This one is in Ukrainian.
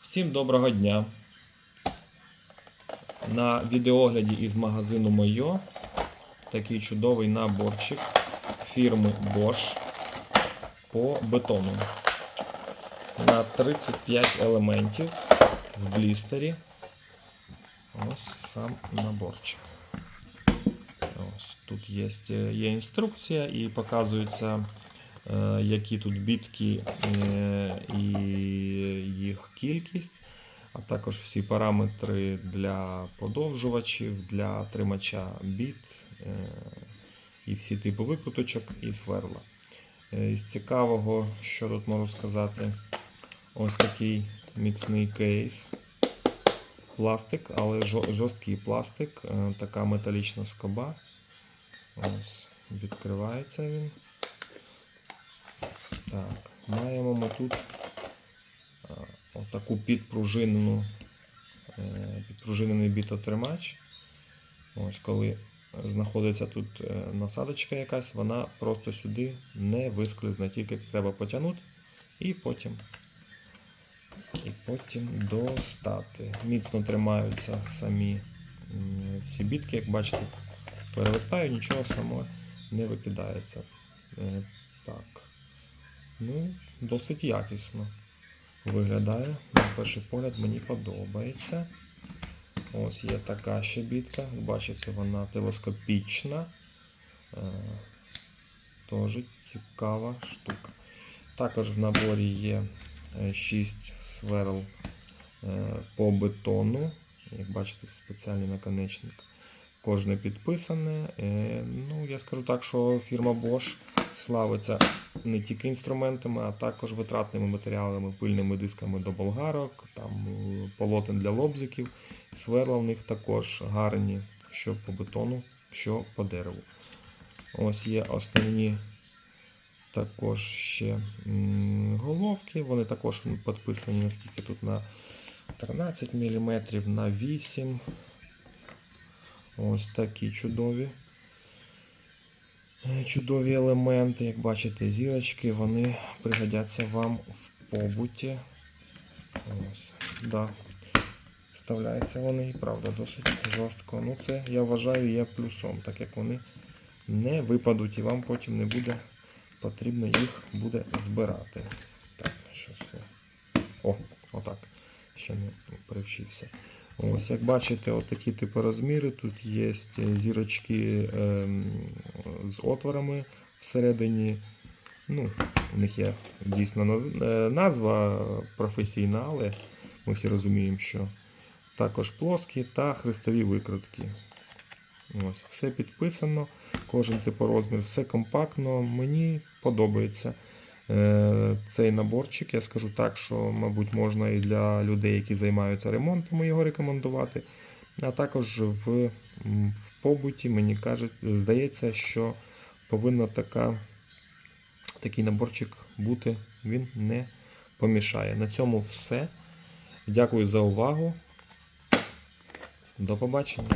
Всім доброго дня! На відеогляді із магазину Мойо такий чудовий наборчик фірми Bosch по бетону. На 35 елементів в блістері. Ось сам наборчик. Ось тут є, є інструкція і показується, е, які тут бітки е, і їх кількість, а також всі параметри для подовжувачів, для тримача біт е, і всі типи викруточок і сверла. Е, Із цікавого, що тут можу сказати, ось такий міцний кейс. Пластик, але жорсткий пластик, е, така металічна скоба. Ось, відкривається він. Так, маємо ми тут отаку підпружинену, е, підпружинений бітотримач. Ось, коли знаходиться тут е, насадочка якась, вона просто сюди не висклизне, тільки треба потягнути і потім, і потім достати. Міцно тримаються самі всі бітки, як бачите, перевертаю, нічого само не викидається. Е, Так. Ну, досить якісно виглядає. На перший погляд мені подобається. Ось є така ще бітка. Бачите, вона телескопічна. Е, Теж цікава штука. Також в наборі є 6 сверл е, по бетону. Як бачите, спеціальний наконечник. Кожне підписане. Е, Ну, я скажу так, що фірма Bosch славиться не тільки інструментами, а також витратними матеріалами, пильними дисками до болгарок, там е, полотен для лобзиків. Сверла в них також гарні, що по бетону, що по дереву. Ось є основні також ще головки. Вони також підписані, наскільки тут на 13 мм, на 8 Ось такі чудові. Е, Чудові елементи, як бачите, зірочки, вони пригодяться вам в побуті. Ось, да. Вставляються вони і правда досить жорстко. Ну це я вважаю є плюсом, так як вони не випадуть і вам потім не буде потрібно їх буде збирати. Так, щось я. О, отак. Ще не привчився. Ось, як бачите, отакі типу розміри. Тут є зірочки ем, з отворами всередині. Ну, у них є дійсно е, назва професійна, але ми всі розуміємо, що також плоскі та хрестові викрутки. Ось, все підписано, кожен типу розмір, все компактно. Мені подобається е, цей наборчик. Я скажу так, що, мабуть, можна і для людей, які займаються ремонтом, його рекомендувати. А також в, в побуті, мені кажуть, здається, що повинна така, такий наборчик бути, він не помішає. На цьому все. Дякую за увагу. До побачення.